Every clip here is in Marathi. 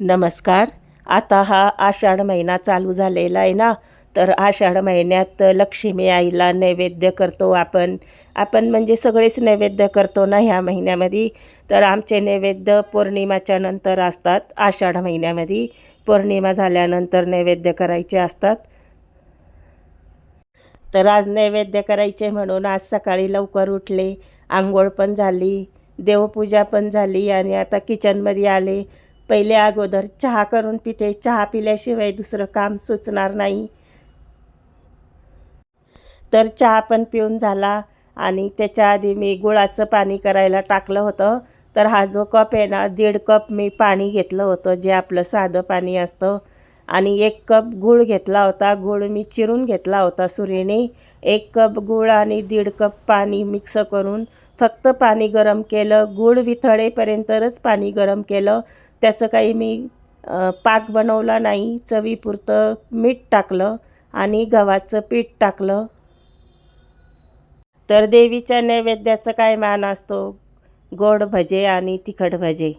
नमस्कार. आता हा आषाढ महिना चालू झालेला आहे ना? तर आषाढ महिन्यात लक्ष्मी आईला नैवेद्य करतो आपण. आपण म्हणजे सगळेच नैवेद्य करतो ना ह्या महिन्यामध्ये? तर आमचे नैवेद्य पौर्णिमाच्या नंतर असतात आषाढ महिन्यामध्ये. पौर्णिमा झाल्यानंतर नैवेद्य करायचे असतात. तर आज नैवेद्य करायचे म्हणून आज सकाळी लवकर उठले. आंघोळ पण झाली देवपूजा पण झाली आणि आता किचनमध्ये आले. पहिले अगोदर चहा करून पिते. चहा पिल्याशिवाय दुसरं काम सुचणार नाही. तर चहा पण पिऊन झाला आणि त्याच्या आधी मी गुळाचं पाणी करायला टाकलं होतं. तर हा जो कप आहे ना दीड कप मी पाणी घेतलं होतं जे आपलं साधं पाणी असतं. आणि एक कप गूळ घेतला होता. गूळ मी चिरून घेतला होता सुरीने. एक कप गूळ आणि दीड कप पाणी मिक्स करून फक्त पाणी गरम केलं. गूळ विथळेपर्यंतच पाणी गरम केलं. त्याचं काही मी पाक बनवला नाही. चवीपुरतं मीठ टाकलं आणि गव्हाचं पीठ टाकलं. तर देवीच्या नैवेद्याचं काय मान असतो? गोड भजे आणि तिखट भजे.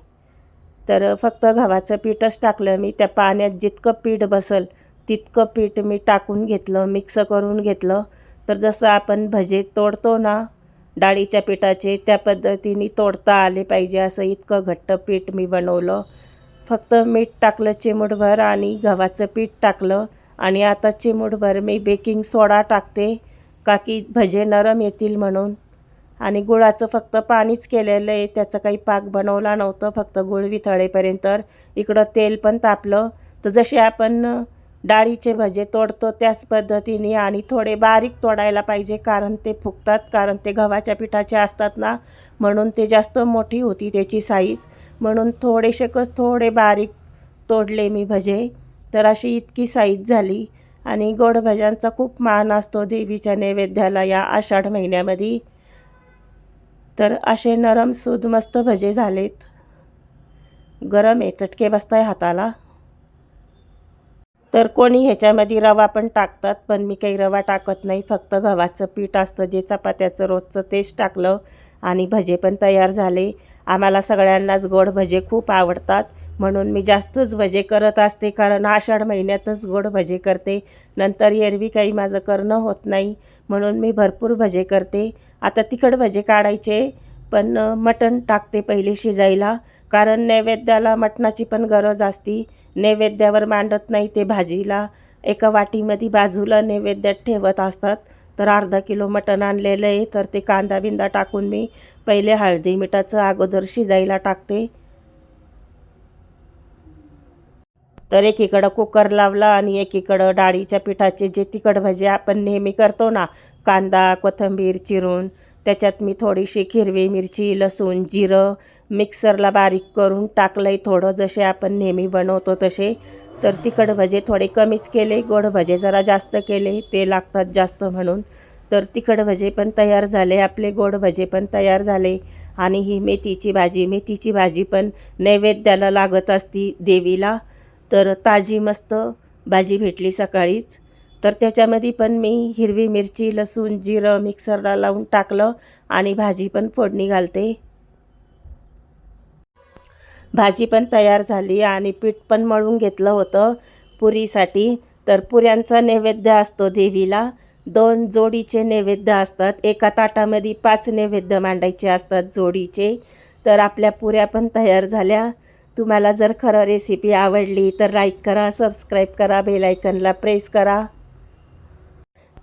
तर फक्त गव्हाचं पीठच टाकलं मी. त्या पाण्यात जितकं पीठ बसल तितकं पीठ मी टाकून घेतलं मिक्स करून घेतलं. तर जसं आपण भजे तोडतो ना डाळीच्या पिठाचे त्या पद्धतीने तोडता आले पाहिजे. असं इतकं घट्ट पीठ मी बनवलं. फक्त मीठ टाकलं चिमूटभर आणि गव्हाचं पीठ टाकलं. आणि आता चिमूटभर मी बेकिंग सोडा टाकते का की भजे नरम येतील म्हणून. आणि गुळाचं फक्त पाणीच केलेलं आहे. त्याचं काही पाक बनवला नव्हतं फक्त गुळ विथळेपर्यंत इकडं तेल पण तापलं. तर जसे आपण डाळीचे भजे तोडतो त्याच पद्धतीने आणि थोडे बारीक तोडायला पाहिजे कारण ते फुगतात कारण ते गव्हाच्या पिठाचे असतात ना म्हणून ते जास्त मोठी होती त्याची साईज म्हणून थोडेसेकच थोडे बारीक तोडले मी भजे तर अशी इतकी साईज झाली. आणि गोड भज्यांचा खूप मान असतो देवीच्या नैवेद्याला या आषाढ महिन्यामध्ये. तर असे नरम सूद मस्त भजे झालेत. गरम आहे चटके बसताय हाताला. तर कोणी ह्याच्यामध्ये रवा पण टाकतात पण मी काही रवा टाकत नाही. फक्त गव्हाचं पीठ असतं जे चपात्याचं रोजचं तेच टाकलं आणि भजे पण तयार झाले. आम्हाला सगळ्यांनाच गोड भजे खूप आवडतात. म्हणून मी जास्तच भजे करत असते कारण आषाढ महिन्यातच गोड भजे करते. नंतर एरवी काही माझं करणं होत नाही. म्हणून मी भरपूर भजे करते. आता तिखट भजे काढायचे पण मटण टाकते पहिले शिजायला. कारण नैवेद्याला मटणाची पण गरज असती. नैवेद्यावर मांडत नाही ते भाजीला. एका वाटीमध्ये बाजूला नैवेद्यात ठेवत असतात. तर अर्धा किलो मटण आणलेलं आहे. तर ते कांदा बिंदा टाकून मी पहिले हळदी मिठाचं अगोदर शिजायला टाकते. तर एकीकडं कुकर लावला आणि एकीकडं डाळीच्या पिठाचे जे तिखट भजी आपण नेहमी करतो ना कांदा कोथिंबीर चिरून त्याच्यात मी थोडीशी हिरवी मिरची लसूण जिरं मिक्सरला बारीक करून टाकलं आहे थोडं. जसे आपण नेहमी बनवतो तसे. तर तिखट भजे थोडे कमीच केले. गोड भजे जरा जास्त केले. ते लागतात जास्त म्हणून. तर तिखट भजे पण तयार झाले. आपले गोड भजे पण तयार झाले. आणि ही मेथीची भाजी. मेथीची भाजी पण नैवेद्याला लागत असती देवीला. तर ताजी मस्त भाजी भेटली सकाळीच. तर त्याच्यामध्ये पण मी हिरवी मिरची लसूण जिरं मिक्सरला लावून टाकलं. आणि भाजी पण फोडणी घालते. भाजी पण तयार झाली आणि पीठ पण मळून घेतलं होतं पुरीसाठी. तर पुऱ्यांचा नैवेद्य असतो देवीला. दोन जोडीचे नैवेद्य असतात. एका ताटामध्ये पाच नैवेद्य मांडायचे असतात जोडीचे. तर आपल्या पुऱ्या पण तयार झाल्या. तुम्हाला जर खरं रेसिपी आवडली तर लाईक करा सबस्क्राईब करा बेलायकनला प्रेस करा.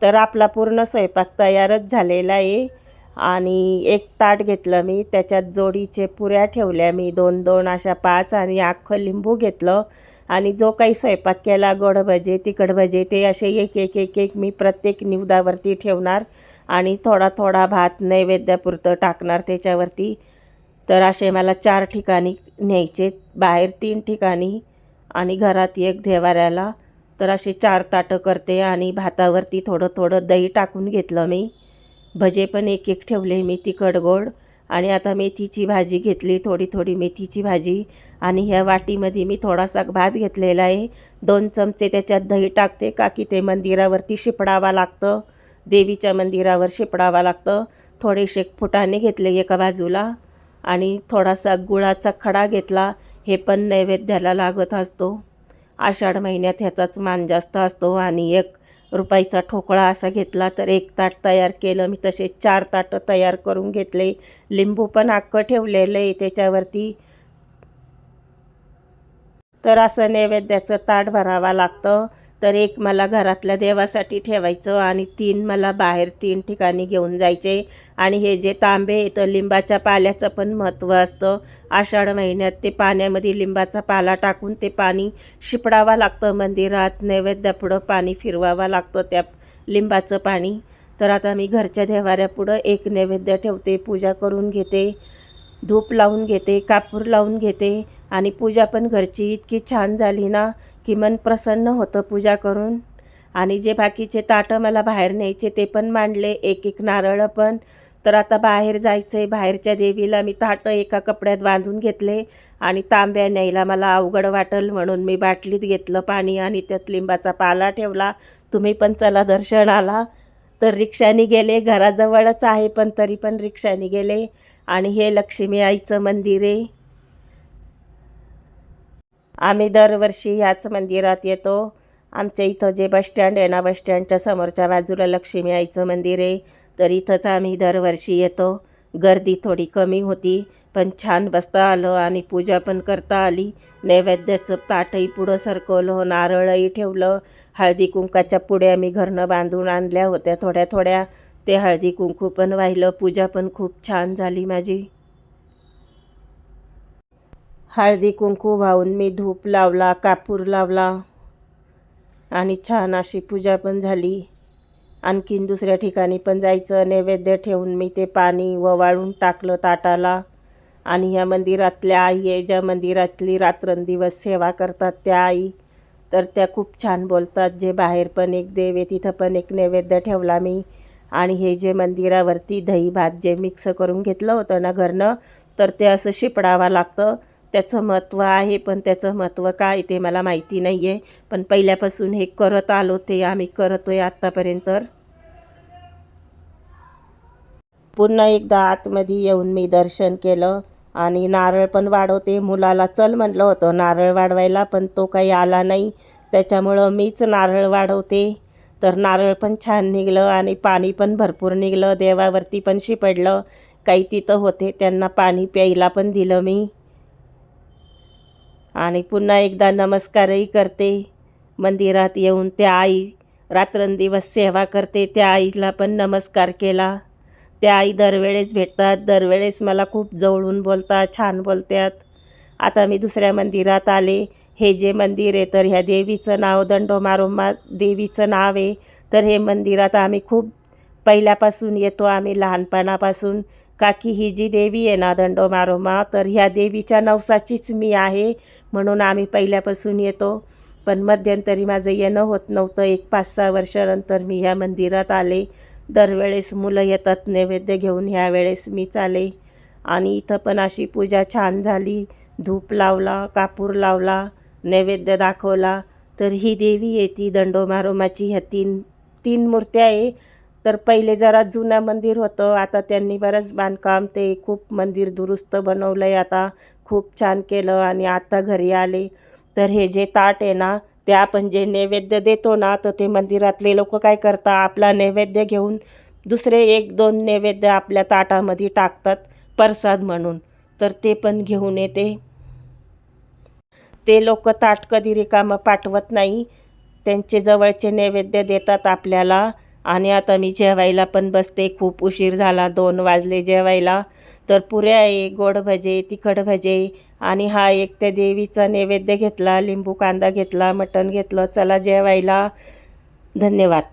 तर आपला पूर्ण स्वयंपाक तयारच झालेला आहे. आणि एक ताट घेतलं मी त्याच्यात जोडीचे पुऱ्या ठेवल्या मी दोन दोन अशा पाच आणि अख्खं लिंबू घेतलं. आणि जो काही स्वयंपाक केला गोड भजे तिखट भजे ते असे एक एक एक एक मी प्रत्येक निवदावरती ठेवणार आणि थोडा थोडा भात नैवेद्यापुरतं टाकणार त्याच्यावरती. तर असे मला चार ठिकाणी न्यायचे बाहेर तीन ठिकाणी आणि घरात एक देवाऱ्याला. तर असे चार ताटं करते आणि भातावरती थोडं थोडं दही टाकून घेतलं मी. भजे पण एक एक ठेवले मी तिखट गोड आणि आता मेथीची भाजी घेतली थोडी थोडी मेथीची भाजी. आणि ह्या वाटीमध्ये मी थोडासा भात घेतलेला आहे. दोन चमचे त्याच्यात दही टाकते का की ते मंदिरावरती शिपडावा लागतं. देवीच्या मंदिरावर शिपडावा लागतं. थोडेसे फुटाने घेतले एका बाजूला आणि थोडासा गुळाचा खडा घेतला. हे पण नैवेद्याला लागत असतो. आषाढ महिन्यात ह्याचाच मान जास्त असतो आणि एक रुपयाचा ठोकळा असा घेतला तर एक ताट तयार केलं. मी तसे चार ताटं तयार करून घेतले. लिंबू पण अख्खं ठेवलेलं. आहे त्याच्यावरती तर असं नैवेद्याचं ताट भरावं लागतं. तर एक मला घरातल्या देवासाठी ठेवायचं आणि तीन मला बाहेर तीन ठिकाणी घेऊन जायचे. आणि हे जे तांबे येतं तर लिंबाच्या पाल्याचं पण महत्त्व असतं. आषाढ महिन्यात ते पाण्यामध्ये लिंबाचा पाला टाकून ते पाणी शिपडावं लागतं. मंदिरात नैवेद्यापुढं पाणी फिरवावं लागतं त्या लिंबाचं पाणी. तर आता मी घरच्या देवाऱ्यापुढं एक नैवेद्य ठेवते पूजा करून घेते धूप लावून घेते कापूर लावून घेते. आणि पूजा पण घरची इतकी छान झाली ना की मन प्रसन्न होतं पूजा करून. आणि जे बाकीचे ताटं मला बाहेर न्यायचे ते पण मांडले एक एक नारळ पण. तर आता बाहेर जायचं आहे बाहेरच्या देवीला मी ताटं एका कपड्यात बांधून घेतले आणि तांब्या न्यायला मला अवघड वाटेल म्हणून मी बाटलीत घेतलं पाणी आणि त्यात लिंबाचा पाला ठेवला. तुम्ही पण चला दर्शनाला. तर रिक्षाने गेले घराजवळच आहे पण तरी पण रिक्षाने गेले. आणि हे लक्ष्मी आईचं मंदिर आहे. आम्ही दरवर्षी ह्याच मंदिरात येतो. आमच्या इथं जे बसस्टँड आहे ना बसस्टँडच्या समोरच्या बाजूला लक्ष्मी आईचं मंदिर आहे. तर इथंच आम्ही दरवर्षी येतो. गर्दी थोडी कमी होती पण छान बसता आलं आणि पूजा पण करता आली. नैवेद्याचं ताटही पुढं सरकवलं नारळही ठेवलं. हळदी कुंकाच्या पुढे आम्ही घरनं बांधून आणल्या होत्या थोड्या थोड्या. ते हळदी कुंकू पण वाहिलं पूजा पण खूप छान झाली माझी. हळदी कुंकू वाहून मी धूप लावला कापूर लावला. आणि छान अशी पूजा पण झाली. आणखीन दुसऱ्या ठिकाणी पण जायचं. नैवेद्य ठेवून मी ते पाणी ववाळून टाकलं ताटाला. आणि ह्या मंदिरातल्या आई आहे ज्या मंदिरातली रात्रंदिवस सेवा करतात त्या आई. तर त्या खूप छान बोलतात. जे बाहेर पण एक देव आहे तिथं पण एक नैवेद्य ठेवला मी. आणि हे जे मंदिरावरती दही भात जे मिक्स करून घेतलं होतं ना घरनं तर ते असं शिपडावं लागतं. त्याचं महत्त्व आहे पण त्याचं महत्त्व काय ते मला माहिती नाही आहे पण पहिल्यापासून हे करत आलो ते आम्ही करतो आहे आत्तापर्यंत. पुन्हा एकदा आतमध्ये येऊन मी दर्शन केलं आणि नारळ पण वाढवते. मुलाला चल म्हटलं होतं नारळ वाढवायला पण तो काही आला नाही. त्याच्यामुळं मीच नारळ वाढवते. तर नारळ पण छान निघलं आणि पाणी पण भरपूर निघलं. देवावरती पण शिपडलं. काही तिथं होते त्यांना पाणी प्यायला पण दिलं मी. आणि पुन्हा एकदा नमस्कारही करते. मंदिरात येऊन त्या आई रात्रंदिवस सेवा करते. त्या आईला पण नमस्कार केला. त्या आई दरवेळेस भेटतात. दरवेळेस मला खूप जवळून बोलतात छान बोलतात. आता मी दुसऱ्या मंदिरात आले. हे जे मंदिर आहे तर ह्या देवीचं नाव दंडोमारोमा देवीचं नाव आहे. तर हे मंदिरात आम्ही खूप पहिल्यापासून येतो. आम्ही लहानपणापासून काकी ही जी देवी आहे ना दंडोमारोमा तर ह्या देवीच्या नवसाचीच मी आहे म्हणून आम्ही पहिल्यापासून येतो. पण मध्यंतरी माझं येणं होत नव्हतं. एक पाच सहा वर्षानंतर मी ह्या मंदिरात आले. दरवेळेस मुलं येतात नैवेद्य घेऊन ह्या वेळेस मी चाले. आणि इथं पण अशी पूजा छान झाली. धूप लावला कापूर लावला नैवेद्य दाखवला. तर ही देवी आहे ती दंडोमारोमाची ह्या तीन तीन मूर्त्या आहे. तर पहिले जरा जुनं मंदिर होतं. आता त्यांनी बरंच बांधकाम ते खूप मंदिर दुरुस्त बनवलं आहे आता खूप छान केलं आणि आता घरी आले. तर हे जे ताट आहे ना ते आपण जे नैवेद्य देतो ना तर ते मंदिरातले लोक काय करतात? आपला नैवेद्य घेऊन दुसरे एक दोन नैवेद्य आपल्या ताटामध्ये टाकतात प्रसाद म्हणून. तर ते पण घेऊन येते. ते लोक ताट कधी रिकामं पाठवत नाही. त्यांचे जवळचे नैवेद्य देतात आपल्याला. आणि आता मी जेवायला पण बसते. खूप उशीर झाला दोन वाजले जेवायला. तर पुऱ्या आहे गोड भजे तिखट भजे आणि हा एक त्या देवीचा नैवेद्य घेतला लिंबू कांदा घेतला मटण घेतलं. चला जेवायला. धन्यवाद.